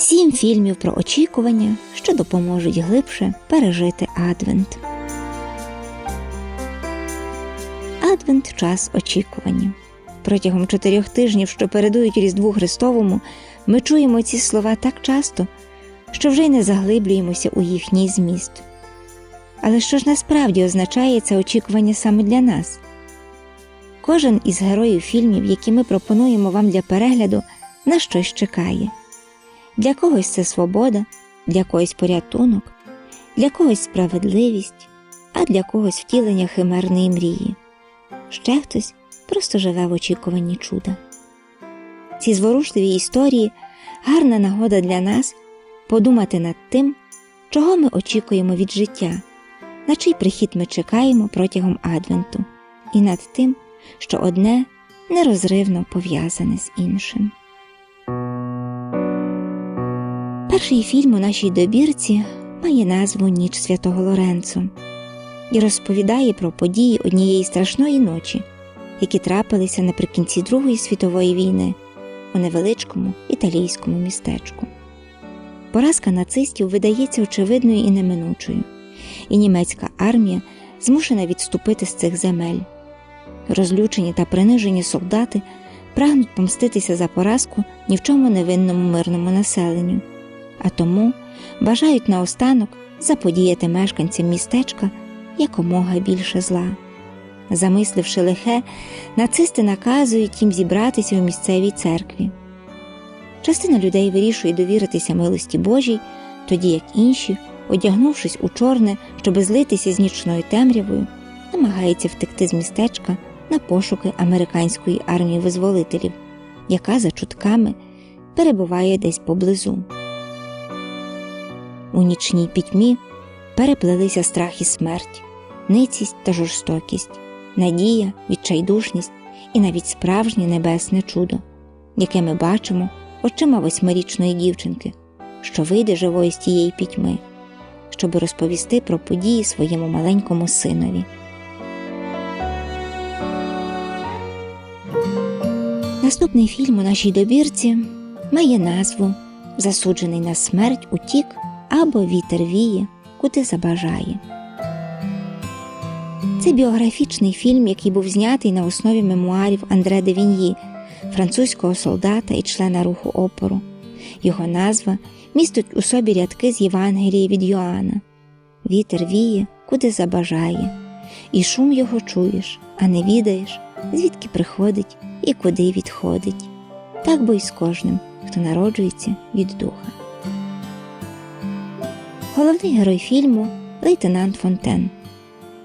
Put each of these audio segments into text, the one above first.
Сім фільмів про очікування, що допоможуть глибше пережити Адвент. Адвент час очікування. Протягом чотирьох тижнів, що передують Різдву Христовому, ми чуємо ці слова так часто, що вже й не заглиблюємося у їхній зміст. Але що ж насправді означає це очікування саме для нас? Кожен із героїв фільмів, які ми пропонуємо вам для перегляду, на щось чекає. Для когось це свобода, для когось порятунок, для когось справедливість, а для когось втілення химерної мрії. Ще хтось просто живе в очікуванні чуда. Ці зворушливі історії гарна нагода для нас подумати над тим, чого ми очікуємо від життя, на чий прихід ми чекаємо протягом Адвенту, і над тим, що одне нерозривно пов'язане з іншим. Перший фільм у нашій добірці має назву Ніч святого Лоренцо і розповідає про події однієї страшної ночі, які трапилися наприкінці Другої світової війни у невеличкому італійському містечку. Поразка нацистів видається очевидною і неминучою, і німецька армія змушена відступити з цих земель. Розлючені та принижені солдати прагнуть помститися за поразку ні в чому невинному мирному населенню, а тому бажають наостанок заподіяти мешканцям містечка якомога більше зла. Замисливши лихе, нацисти наказують їм зібратися у місцевій церкві. Частина людей вирішує довіритися милості Божій, тоді як інші, одягнувшись у чорне, щоб злитися з нічною темрявою, намагаються втекти з містечка на пошуки американської армії визволителів, яка за чутками перебуває десь поблизу. У нічній пітьмі переплелися страх і смерть, ницість та жорстокість, надія, відчайдушність і навіть справжнє небесне чудо, яке ми бачимо очима восьмирічної дівчинки, що вийде живої з тієї пітьми, щоб розповісти про події своєму маленькому синові. Наступний фільм у нашій добірці має назву Засуджений на смерть утік або Вітер віє, куди забажає. Це біографічний фільм, який був знятий на основі мемуарів Андре де Віньї, французького солдата і члена руху опору. Його назва містить у собі рядки з Євангелії від Йоанна Вітер віє, куди забажає, і шум його чуєш, а не відаєш, звідки приходить і куди відходить. Так бо й з кожним, хто народжується від духа. Головний герой фільму лейтенант Фонтен.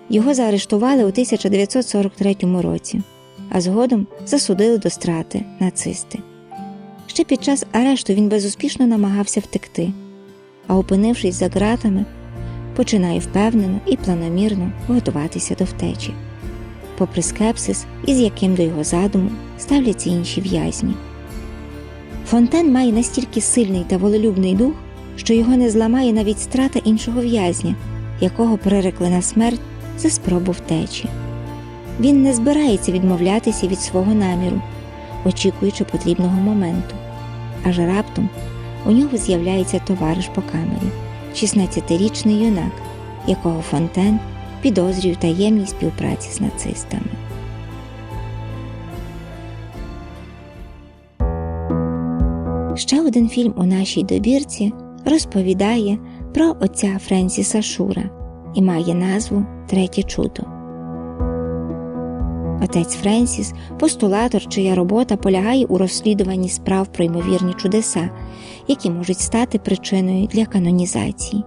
Його заарештували у 1943 році, а згодом засудили до страти нацисти. Ще під час арешту він безуспішно намагався втекти, а опинившись за ґратами, починає впевнено і планомірно готуватися до втечі, попри скепсис, із яким до його задуму ставляться інші в'язні. Фонтен має настільки сильний та волелюбний дух, що його не зламає навіть страта іншого в'язня, якого прирекли на смерть за спробу втечі. Він не збирається відмовлятися від свого наміру, очікуючи потрібного моменту. Аж раптом у нього з'являється товариш по камері, 16-річний юнак, якого Фонтен підозрює в таємній співпраці з нацистами. Ще один фільм у нашій добірці розповідає про отця Френсіса Шура і має назву Третє чудо. Отець Френсіс постулатор, чия робота полягає у розслідуванні справ про ймовірні чудеса, які можуть стати причиною для канонізації.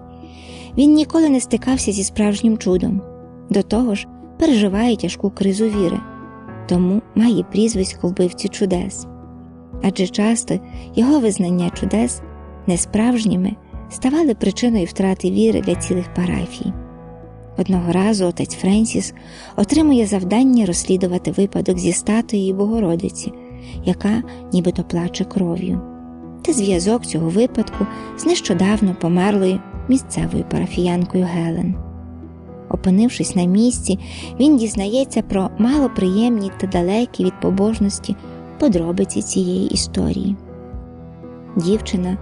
Він ніколи не стикався зі справжнім чудом, до того ж, переживає тяжку кризу віри, тому має прізвисько вбивці чудес. Адже часто його визнання чудес несправжніми ставали причиною втрати віри для цілих парафій. Одного разу отець Френсіс отримує завдання розслідувати випадок зі статуєю Богородиці, яка нібито плаче кров'ю, та зв'язок цього випадку з нещодавно померлою місцевою парафіянкою Гелен. Опинившись на місці, він дізнається про малоприємні та далекі від побожності подробиці цієї історії. Дівчина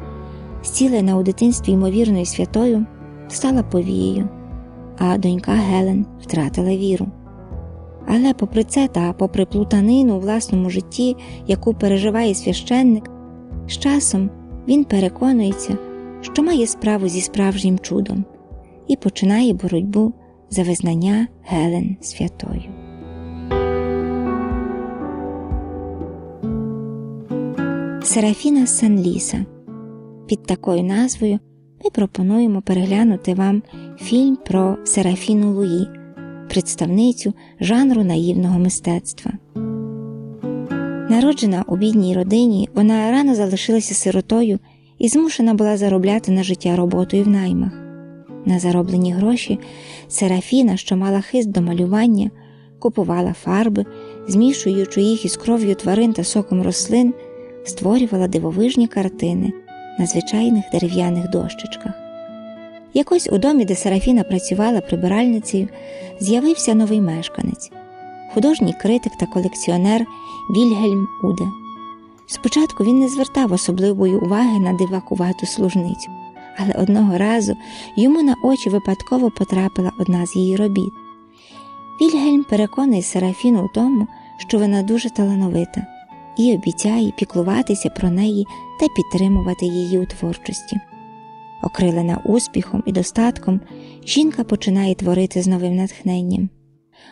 зцілена у дитинстві ймовірною святою, стала повією, а донька Гелен втратила віру. Але попри це та попри плутанину у власному житті, яку переживає священник, з часом він переконується, що має справу зі справжнім чудом і починає боротьбу за визнання Гелен святою. Серафіна Санліса. Під такою назвою ми пропонуємо переглянути вам фільм про Серафіну Луї, представницю жанру наївного мистецтва. Народжена у бідній родині, вона рано залишилася сиротою і змушена була заробляти на життя роботою в наймах. На зароблені гроші Серафіна, що мала хист до малювання, купувала фарби, змішуючи їх із кров'ю тварин та соком рослин, створювала дивовижні картини на звичайних дерев'яних дощечках. Якось у домі, де Серафіна працювала прибиральницею, з'явився новий мешканець художній критик та колекціонер Вільгельм Уде. Спочатку він не звертав особливої уваги на дивакувату служницю, але одного разу йому на очі випадково потрапила одна з її робіт. Вільгельм переконує Серафіну у тому, що вона дуже талановита, і обіцяє піклуватися про неї та підтримувати її у творчості. Окрилена успіхом і достатком, жінка починає творити з новим натхненням.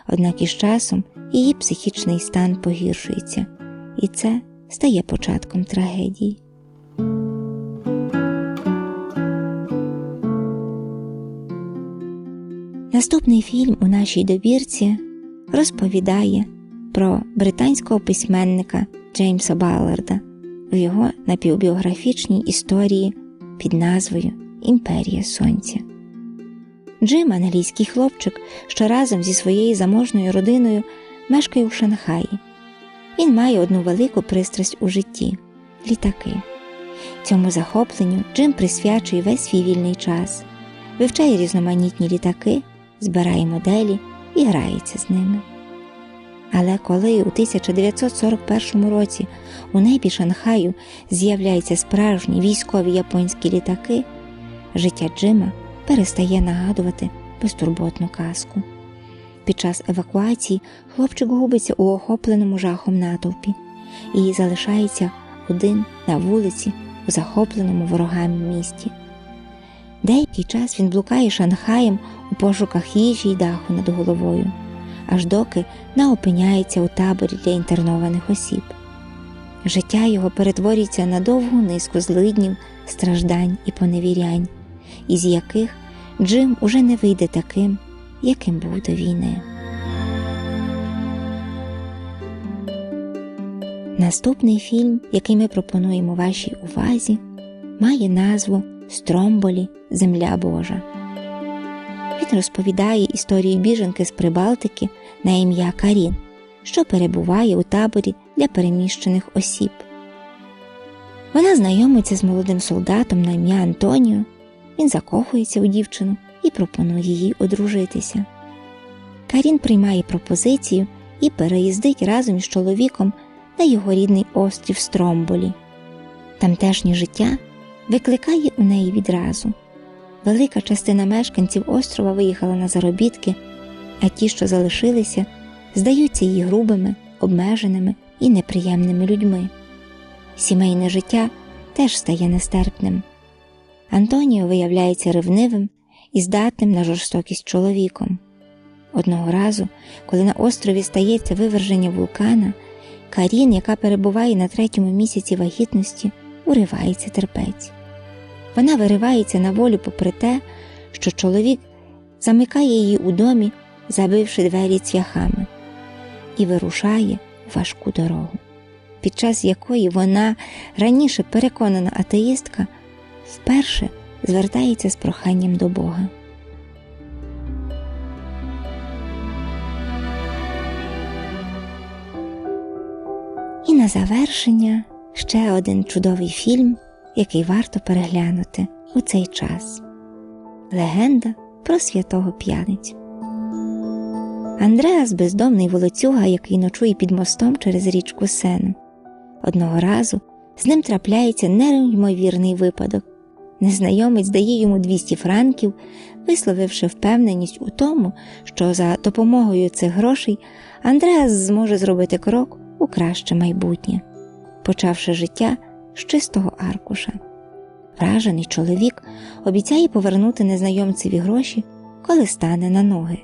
Однак із часом її психічний стан погіршується, і це стає початком трагедії. Наступний фільм у нашій добірці розповідає про британського письменника Джеймса Балларда в його напівбіографічній історії під назвою Імперія Сонця. Джим, англійський хлопчик, що разом зі своєю заможною родиною мешкає у Шанхаї. Він має одну велику пристрасть у житті літаки. Цьому захопленню Джим присвячує весь свій вільний час, вивчає різноманітні літаки, збирає моделі і грається з ними. Але коли у 1941 році у небі Шанхаю з'являються справжні військові японські літаки, життя Джима перестає нагадувати безтурботну казку. Під час евакуації хлопчик губиться у охопленому жахом натовпі і залишається один на вулиці у захопленому ворогами місті. Деякий час він блукає Шанхаєм у пошуках їжі й даху над головою, аж доки не опиняється у таборі для інтернованих осіб. Життя його перетворюється на довгу низку злиднів, страждань і поневірянь, із яких Джим уже не вийде таким, яким був до війни. Наступний фільм, який ми пропонуємо вашій увазі, має назву Стромболі Земля Божа. Він розповідає історію біженки з Прибалтики на ім'я Карін, що перебуває у таборі для переміщених осіб. Вона знайомиться з молодим солдатом на ім'я Антоніо, він закохується у дівчину і пропонує їй одружитися. Карін приймає пропозицію і переїздить разом із чоловіком на його рідний острів Стромболі. Тамтешнє життя викликає у неї відразу. Велика частина мешканців острова виїхала на заробітки, а ті, що залишилися, здаються їй грубими, обмеженими і неприємними людьми. Сімейне життя теж стає нестерпним. Антоніо виявляється ревнивим і здатним на жорстокість чоловіком. Одного разу, коли на острові стається виверження вулкана, Карін, яка перебуває на третьому місяці вагітності, уривається терпець. Вона виривається на волю попри те, що чоловік замикає її у домі, забивши двері цвяхами, і вирушає важку дорогу, під час якої вона, раніше переконана атеїстка, вперше звертається з проханням до Бога. І на завершення ще один чудовий фільм, який варто переглянути у цей час Легенда про святого п'яницю. Андреас бездомний волоцюга, який ночує під мостом через річку Сену. Одного разу з ним трапляється неймовірний випадок. Незнайомець дає йому 200 франків, висловивши впевненість у тому, що за допомогою цих грошей Андреас зможе зробити крок у краще майбутнє, почавши життя з чистого аркуша. Вражений чоловік обіцяє повернути незнайомцеві гроші, коли стане на ноги.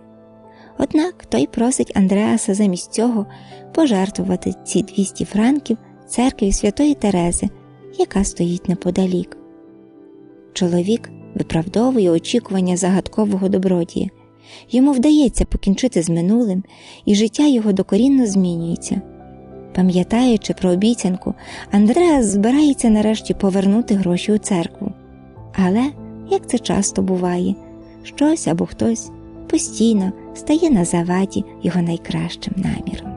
Однак той просить Андреаса замість цього пожертвувати ці 200 франків церкві Святої Терези, яка стоїть неподалік. Чоловік виправдовує очікування загадкового добродія. Йому вдається покінчити з минулим, і життя його докорінно змінюється. Пам'ятаючи про обіцянку, Андреас збирається нарешті повернути гроші у церкву. Але, як це часто буває, щось або хтось постійно стає на заваді його найкращим наміром.